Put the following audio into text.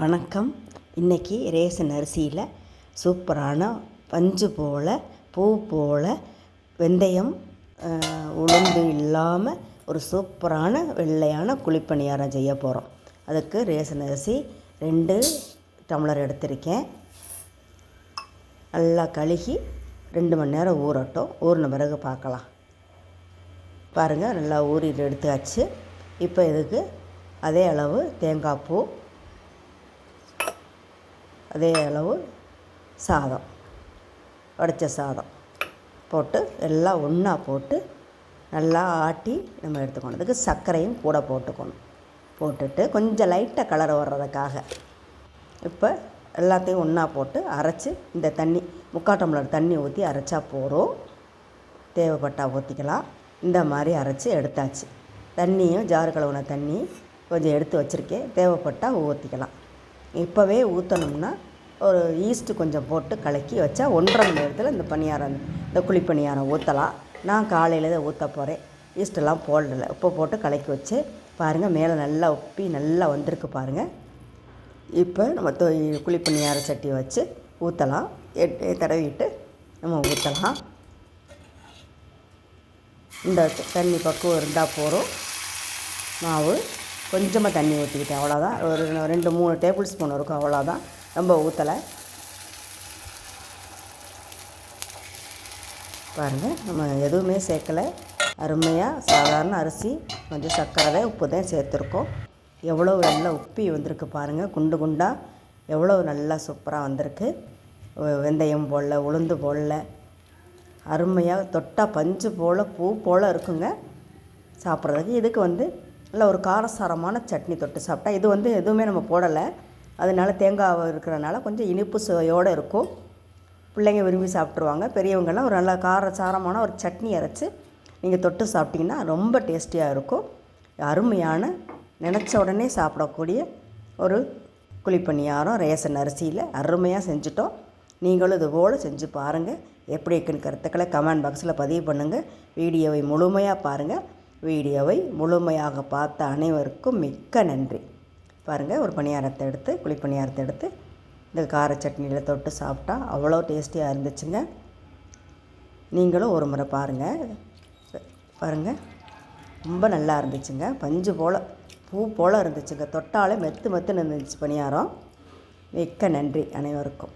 வணக்கம். இன்றைக்கி ரேசன் அரிசியில் சூப்பரான பஞ்சு போல் பூ போல் வெந்தயம் உளுந்து இல்லாமல் ஒரு சூப்பரான வெள்ளையான குழிப்பணியாரம் செய்ய போகிறோம் அதுக்கு ரேசன் அரிசி ரெண்டு டம்ளர் எடுத்திருக்கேன். நல்லா கழுகி ரெண்டு மணி நேரம் ஊறட்டும். ஊறின பிறகு பார்க்கலாம். பாருங்கள் நல்லா ஊறிட்டு எடுத்தாச்சு. இப்போ இதுக்கு அதே அளவு தேங்காய் பூ அதே அளவு சாதம் வடித்த சாதம் போட்டு எல்லாம் ஒன்றா போட்டு நல்லா ஆட்டி நம்ம எடுத்துக்கணும். அதுக்கு சர்க்கரையும் கூட போட்டுக்கணும். போட்டுட்டு கொஞ்சம் லைட்டாக கலர் வர்றதுக்காக இப்போ எல்லாத்தையும் ஒன்றா போட்டு அரைச்சி இந்த தண்ணி முக்கால் டம்ளர் தண்ணி ஊற்றி அரைச்சா போகிறோம் தேவைப்பட்டால் ஊற்றிக்கலாம் இந்த மாதிரி அரைச்சி எடுத்தாச்சு. தண்ணியும் ஜாறு கழுவுன தண்ணி கொஞ்சம் எடுத்து வச்சுருக்கேன். தேவைப்பட்டால் ஊற்றிக்கலாம் இப்போவே ஊற்றணும்னா ஒரு ஈஸ்ட்டு கொஞ்சம் போட்டு கலக்கி வச்சா ஒன்றரை மணி நேரத்தில் இந்த பணியாரம் இந்த குழிப்பணியாரம் ஊற்றலாம் நான் காலையில் தான் ஊற்ற போகிறேன் ஈஸ்ட்டெல்லாம் போடலை. உப்பு போட்டு கலக்கி வச்சு பாருங்கள் மேலே நல்லா உப்பி நல்லா வந்திருக்கு பாருங்கள் இப்போ நம்ம தொ குழி பணியார சட்டியை வச்சு ஊற்றலாம் எட்டு தடவிட்டு நம்ம ஊற்றலாம் இந்த தண்ணி பக்குவம் இருந்தால் போகிறோம் மாவு கொஞ்சமாக தண்ணி ஊற்றிக்கிட்டேன் அவ்வளோதான் ஒரு ரெண்டு மூணு டேபிள் ஸ்பூன் இருக்கும் அவ்வளோதான் ரொம்ப ஊற்றலை பாருங்கள் நம்ம எதுவுமே சேர்க்கலை. அருமையாக சாதாரண அரிசி கொஞ்சம் சர்க்கரை தான் உப்பு தான் சேர்த்துருக்கோம். எவ்வளோ நல்லா உப்பி வந்திருக்கு பாருங்கள் குண்டு குண்டாக எவ்வளோ நல்லா சூப்பராக வந்திருக்கு. வெந்தயம் போடல உளுந்து போடல. அருமையாக தொட்டால் பஞ்சு போல் பூ போல் இருக்குங்க. சாப்பிட்றதுக்கு இதுக்கு வந்து நல்ல ஒரு காரசாரமான சட்னி தொட்டு சாப்பிட்டா இது வந்து எதுவுமே நம்ம போடலை. அதனால தேங்காய் இருக்கிறனால கொஞ்சம் இனிப்பு சுவையோடு இருக்கும். பிள்ளைங்க விரும்பி சாப்பிட்ருவாங்க பெரியவங்கெல்லாம் ஒரு நல்ல காரசாரமான ஒரு சட்னி அரைச்சி நீங்கள் தொட்டு சாப்பிட்டிங்கன்னா ரொம்ப டேஸ்டியாக இருக்கும். அருமையான நினச்ச உடனே சாப்பிடக்கூடிய ஒரு குழிப்பணியாரம் ரேசன் அரிசியில் அருமையாக செஞ்சுட்டோம். நீங்களும் இது போல் செஞ்சு பாருங்கள் எப்படி இருக்குன்னு கருத்துக்களை கமெண்ட் பாக்ஸில் பதிவு பண்ணுங்கள் வீடியோவை முழுமையாக பாருங்கள் வீடியோவை முழுமையாக பார்த்த அனைவருக்கும் மிக்க நன்றி. பாருங்கள் ஒரு பணியாரத்தை எடுத்து குழிப்பணியாரத்தை எடுத்து இந்த கார சட்னியில் தொட்டு சாப்பிட்டா அவ்வளோ டேஸ்டியாக இருந்துச்சுங்க. நீங்களும் ஒரு முறை பாருங்கள் பாருங்கள் ரொம்ப நல்லா இருந்துச்சுங்க. பஞ்சு போல் பூ போல் இருந்துச்சுங்க. தொட்டாலே மெத்து மெத்துன்னு இருந்துச்சு பணியாரம். மிக்க நன்றி அனைவருக்கும்.